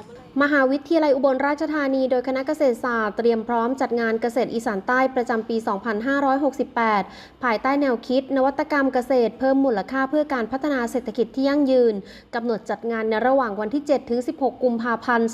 มอะไรมหาวิทยาลัยอุบลราชธานี โดยคณะเกษตรศาสตร์เตรียมพร้อมจัดงานเกษตรอีสานใต้ประจำปี 2568 ภายใต้แนวคิด นวัตกรรมเกษตรเพิ่มมูลค่าเพื่อการพัฒนาเศรษฐกิจที่ยั่งยืน กำหนดจัดงานในระหว่างวันที่ 7 ถึง 16 กุมภาพันธ์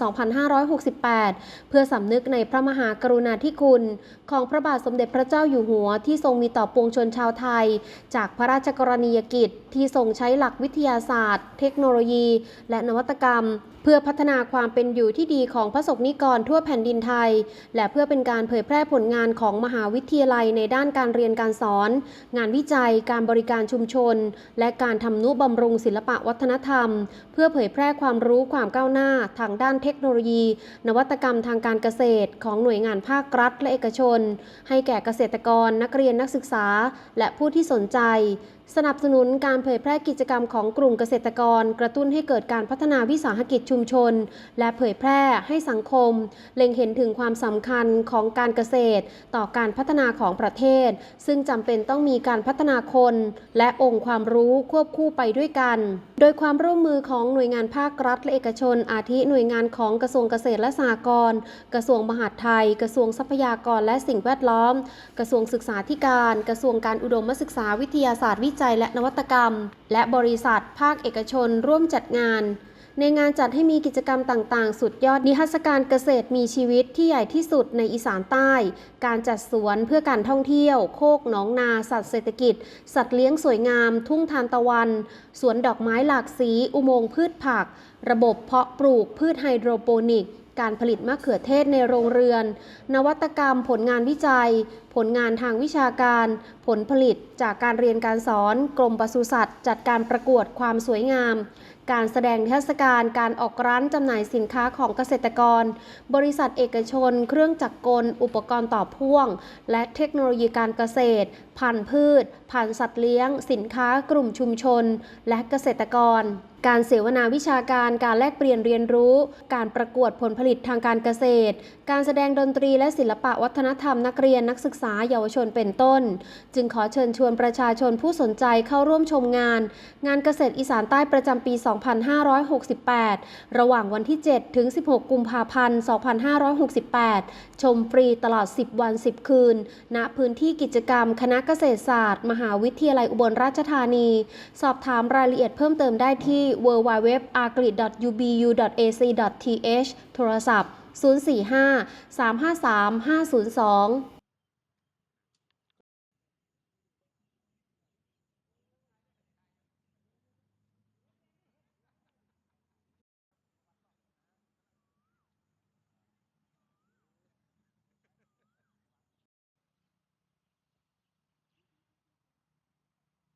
2568 เพื่อสำนึกในพระมหากรุณาธิคุณ ของพระบาทสมเด็จพระเจ้าอยู่หัวที่ทรงมีต่อปวงชนชาวไทย จากพระราชกรณียกิจที่ทรงใช้หลักวิทยาศาสตร์ เทคโนโลยี และนวัตกรรม เพื่อพัฒนาความเป็นอยู่ที่ดีของพระสงฆ์นิกรทั่วแผ่นดินไทย และเพื่อเป็นการเผยแพร่ผลงานของมหาวิทยาลัยในด้านการเรียนการสอน งานวิจัย การบริการชุมชน และการทำนุบำรุงศิลปะวัฒนธรรม เพื่อเผยแพร่ความรู้ความก้าวหน้า ทางด้านเทคโนโลยี นวัตกรรมทางการเกษตร ของหน่วยงานภาครัฐ และเอกชน ให้แก่เกษตรกรนักเรียนนักศึกษา และผู้ที่สนใจสนับสนุนการเผยแพร่กิจกรรมของกลุ่มเกษตรกร กระตุ้นให้เกิดการพัฒนาวิสาหกิจชุมชนและเผยแพร่ให้สังคม เล็งเห็นถึงความสำคัญของการเกษตร ต่อการพัฒนาของประเทศ ซึ่งจำเป็นต้องมีการพัฒนาคน และองค์ความรู้ควบคู่ไปด้วยกัน โดยความร่วมมือของหน่วยงานภาครัฐและเอกชน อาทิหน่วยงานของกระทรวงเกษตรและสหกรณ์กระทรวงมหาดไทย กระทรวงทรัพยากรและสิ่งแวดล้อม กระทรวงศึกษาธิการ กระทรวงการอุดมศึกษาวิทยาศาสตร์วิจัยและนวัตกรรม และบริษัท ภาคเอกชนร่วมจัดงาน ในงานจัดให้มีกิจกรรมต่าง ๆ สุดยอดนิทรรศการเกษตรมีชีวิตที่ใหญ่ที่สุดในอีสานใต้ การจัดสวนเพื่อการท่องเที่ยว โคกหนองนา สัตว์เศรษฐกิจ สัตว์เลี้ยงสวยงาม ทุ่งทานตะวัน สวนดอกไม้หลากสี อุโมงค์พืชผัก ระบบเพาะปลูกพืชไฮโดรโปนิกการผลิตมะเขือเทศในโรงเรือน นวัตกรรมผลงานวิจัย ผลงานทางวิชาการ ผลผลิตจากการเรียนการสอน กรมปศุสัตว์ จัดการประกวดความสวยงามการแสดงเทศกาลการออกร้านจำหน่ายสินค้าของเกษตรกร บริษัทเอกชน เครื่องจักรกล อุปกรณ์ต่อพ่วง และเทคโนโลยีการเกษตร พันธุ์พืช พันธุ์สัตว์เลี้ยง สินค้ากลุ่มชุมชน และเกษตรกร การเสวนาวิชาการการแลกเปลี่ยนเรียนรู้ การประกวดผลผลิตทางการเกษตร การแสดงดนตรีและศิลปะวัฒนธรรมนักเรียนนักศึกษาเยาวชนเป็นต้น จึงขอเชิญชวนประชาชนผู้สนใจเข้าร่วมชมงาน งานเกษตรอีสานใต้ประจำปี2568 ระหว่างวันที่ 7 ถึง 16 กุมภาพันธ์ 2568 ชมฟรีตลอด 10 วัน 10 คืน ณ พื้นที่กิจกรรม คณะเกษตรศาสตร์ มหาวิทยาลัยอุบลราชธานี สอบถามรายละเอียดเพิ่มเติมได้ที่ www.agri.ubu.ac.th โทรศัพท์ 045 353 502